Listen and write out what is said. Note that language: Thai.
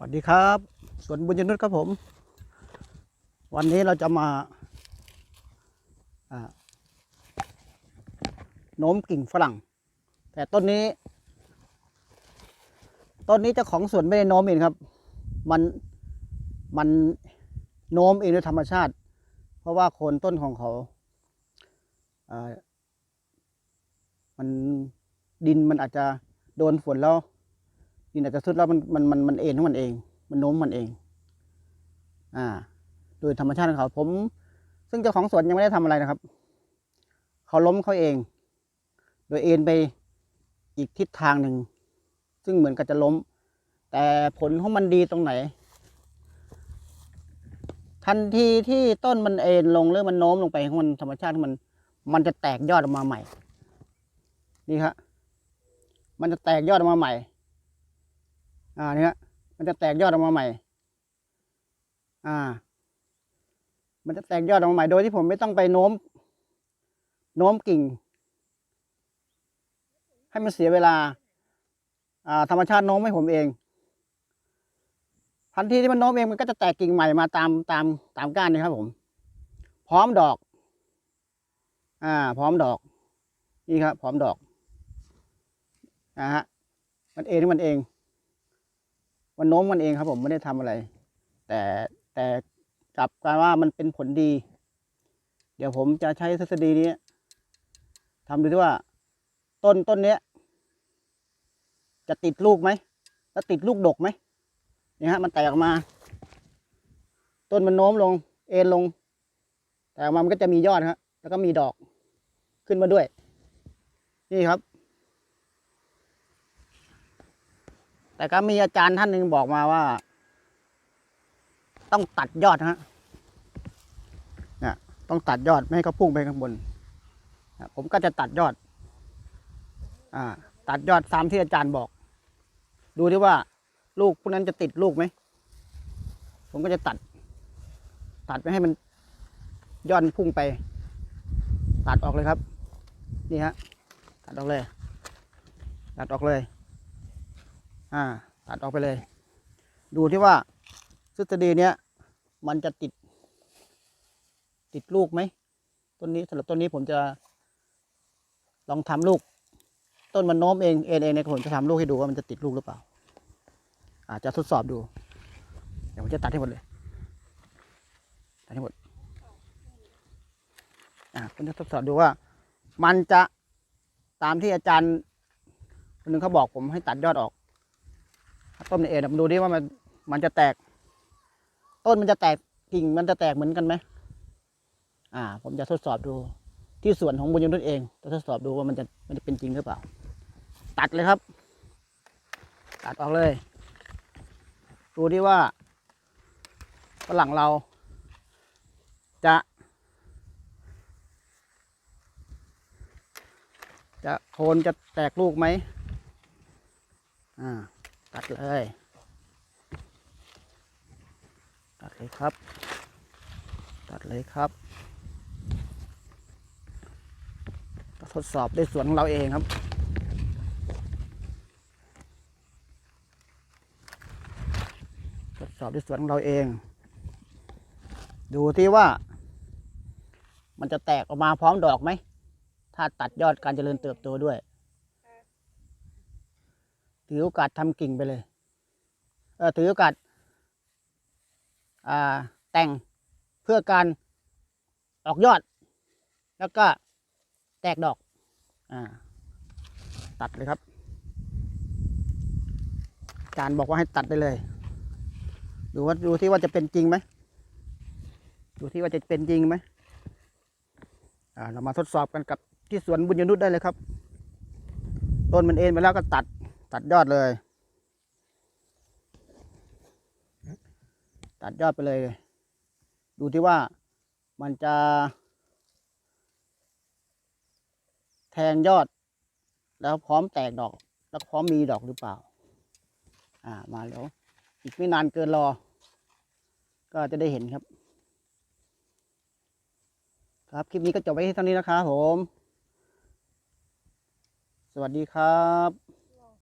สวัสดีครับสวนบุญยนุชครับผม วันนี้เราจะมาโน้มกิ่งฝรั่ง แต่ต้นนี้ ต้นนี้เจ้าของสวนไม่ได้โน้มเองครับ มันมันโน้มเองโดยธรรมชาติ เพราะว่าโคนต้นของเขาอ่ามันดินมันอาจจะโดนฝนแล้ว ดินอาจจะสุดแล้วมันมันมันมันเอ็นของมันเอง มันโน้มมันเอง อ่า โดยธรรมชาติของเขาผม ซึ่งเจ้าของสวนยังไม่ได้ทำอะไรนะครับ เขาล้มเขาเอง โดยเอ็นไปอีกทิศทางหนึ่ง ซึ่งเหมือนกับจะล้ม แต่ผลของมันดีตรงไหน ทันทีที่ต้นมันเอ็นลงหรือมันโน้มลงไปของมันธรรมชาติของมัน มันจะแตกยอดออกมาใหม่ นี่ครับมันจะแตกยอดออกมาใหม่ อ่าเนี่ยมันจะแตกยอดออกมาใหม่ อ่า มันจะแตกยอดออกมาใหม่โดยที่ผมไม่ต้องไปโน้ม โน้มกิ่ง ให้มันเสียเวลา อ่า ธรรมชาติโน้มให้ผมเองทันทีที่มันโน้มเองมันก็จะแตกกิ่งใหม่มาตามตามตามก้านนี่ครับผม พร้อมดอก อ่า พร้อมดอก นี่ครับ พร้อมดอกนะฮะมันเองมันเอง มันโน้มมันเองครับผมไม่ได้ทำอะไร แต่แต่กลับกลารว่ามันเป็นผลดี เดี๋ยวผมจะใช้ทฤษฎีนี้ทำดูที่ว่า ต้นต้นเนี้ย จะติดลูกไหมแล้วติดลูกดกไหมนี่ฮะมันแตกออกมา ต้นมันโน้มลง เอ็นลง แต่ออกมามันก็จะมียอดครับแล้วก็มีดอกขึ้นมาด้วย นี่ครับ แต่ก็มีอาจารย์ท่านหนึ่งบอกมาว่า ต้องตัดยอดฮะเนี่ยต้องตัดยอดไม่ให้เขาพุ่งไปข้างบนนะผมก็จะตัดยอดอ่าตัดยอดตามที่อาจารย์บอก ดูที่ว่า ลูกพวกนั้นจะติดลูกไหม ผมก็จะตัด ตัดไม่ให้มันยอดพุ่งไป ตัดออกเลยครับ นี่ฮะ ตัดออกเลย ตัดออกเลย อ่าตัดออกไปเลย ดูที่ว่าทฤษฎีเนี้ยมันจะติด ติดลูกไหมต้นนี้สำหรับต้นนี้ผมจะ ลองทำลูก ต้นมันโน้มเองเองเองเนี่ยผมจะทำลูกให้ดูว่ามันจะติดลูกหรือเปล่า อาจจะทดสอบดู เดี๋ยวผมจะตัดให้หมดเลยตัดให้หมดอ่าผมจะทดสอบดูว่า มันจะตามที่อาจารย์คนหนึ่งเขาบอกผมให้ตัดยอดออก ต้นเอ็นมาดูดิว่ามันมันจะแตก ต้นมันจะแตกกิ่งมันจะแตกเหมือนกันไหมอ่า ผมจะทดสอบดู ที่สวนของบุญยนุษย์เองจะทดสอบดูว่ามันจะมันจะเป็นจริงหรือเปล่า ตัดเลยครับ ตัดออกเลย ดูดิว่าฝรั่งเรา จะ จะโคนจะแตกลูกไหมอ่า ตัดเลยตัดเลยครับ ตัดเลยครับทดสอบด้วยสวนของเราเองครับทดสอบด้วยสวนของเราเอง ดูที่ว่า มันจะแตกออกมาพร้อมดอกไหม ถ้าตัดยอดการเจริญเติบโตด้วย ถือโอกาสทำกิ่งไปเลยเออถือโอกาสาแต่งเพื่อการออกยอด แล้วก็แตกดอกอ่าตัดเลยครับอาจารย์บอกว่าให้ตัดได้เลย ดูว่าดูที่ว่าจะเป็นจริงไหมดูที่ว่าจะเป็นจริงไหมอ่าเรามาทดสอบกันกับที่สวนบุญยนุษย์ได้เลยครับ ต้นมันเอ็นไปแล้วก็ตัด ตัดยอดเลย ตัดยอดไปเลย ดูที่ว่ามันจะ แทงยอด แล้วพร้อมแตกดอก แล้วพร้อมมีดอกหรือเปล่า อ่ามาแล้ว อีกไม่นานเกินรอ ก็จะได้เห็นครับ ครับ คลิปนี้ก็จบไว้ที่เท่านี้นะครับผม สวัสดีครับ